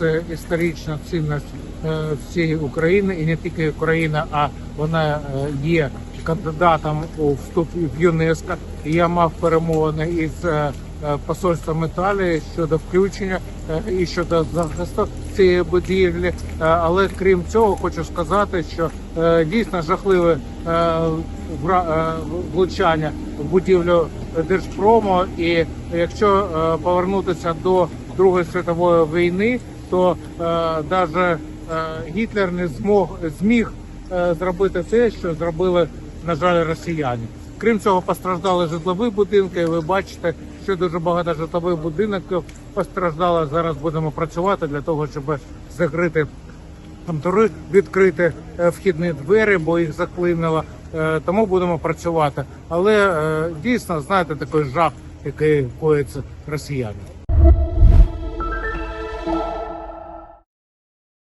це історична цінність е, всієї України, і не тільки України, а вона е, є кандидатом у вступ в ЮНЕСКО. Я мав перемовини із е, посольством Італії щодо включення і щодо захисту цієї будівлі. Але крім цього, хочу сказати, що дійсно жахливе влучання в будівлю Держпрому. І якщо повернутися до Другої світової війни, то навіть Гітлер не змог зміг е, зробити те, що зробили, на жаль, росіяни. Крім цього, постраждали житлові будинки. і Ви бачите, що дуже багато житлових будинків постраждало. Зараз будемо працювати для того, щоб закрити контури, відкрити е, вхідні двері, бо їх заклинило. Е, Тому будемо працювати. Але е, дійсно знаєте такий жах, який коїться росіяни.